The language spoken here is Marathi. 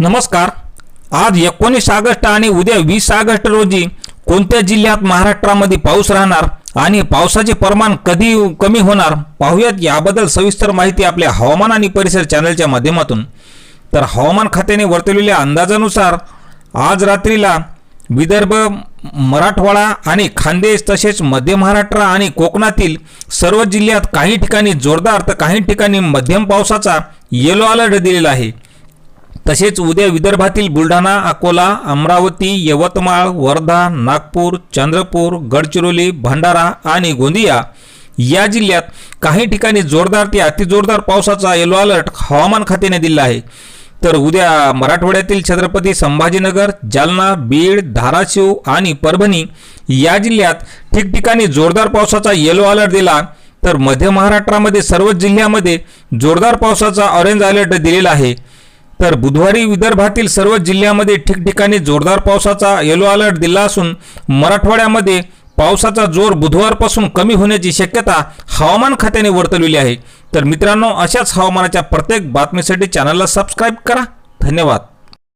नमस्कार. आज एकोणीस ऑगस्ट आणि उद्या वीस ऑगस्ट रोजी कोणत्या जिल्ह्यात महाराष्ट्रामध्ये पाऊस राहणार आणि पावसाचे प्रमाण कधी कमी होणार पाहूयात याबद्दल सविस्तर माहिती आपल्या हवामान आणि परिसर चॅनलच्या माध्यमातून. तर हवामान खात्याने वर्तवलेल्या अंदाजानुसार आज रात्रीला विदर्भ मराठवाडा आणि खानदेश तसेच मध्य महाराष्ट्र आणि कोकणातील सर्व जिल्ह्यात काही ठिकाणी जोरदार तर काही ठिकाणी मध्यम पावसाचा येलो अलर्ट दिलेला आहे. तसेच उद्या विदर्भातील बुलढाणा अकोला अमरावती यवतमाळ वर्धा नागपूर चंद्रपूर गडचिरोली भंडारा आणि गोंदिया या जिल्ह्यात काही ठिकाणी जोरदार ते अतिजोरदार पावसाचा येलो अलर्ट हवामान खात्याने दिला आहे. तर उद्या मराठवाड्यातील छत्रपती संभाजीनगर जालना बीड धाराशिव आणि परभणी या जिल्ह्यात ठिकठिकाणी जोरदार पावसाचा येलो अलर्ट दिला. तर मध्य महाराष्ट्रामध्ये सर्वच जिल्ह्यामध्ये जोरदार पावसाचा ऑरेंज अलर्ट दिलेला आहे. तर बुधवारी विदर्भातील सर्व जिल्ह्यामध्ये ठिकठिकाणी जोरदार पावसाचा येलो अलर्ट दिला असून मराठवाड्यामध्ये पावसाचा जोर बुधवारपासून कमी होण्याची शक्यता हवामान खात्याने वर्तवलेली आहे. तर मित्रांनो अशाच हवामानाच्या प्रत्येक बातमीसाठी चॅनलला सबस्क्राईब करा. धन्यवाद.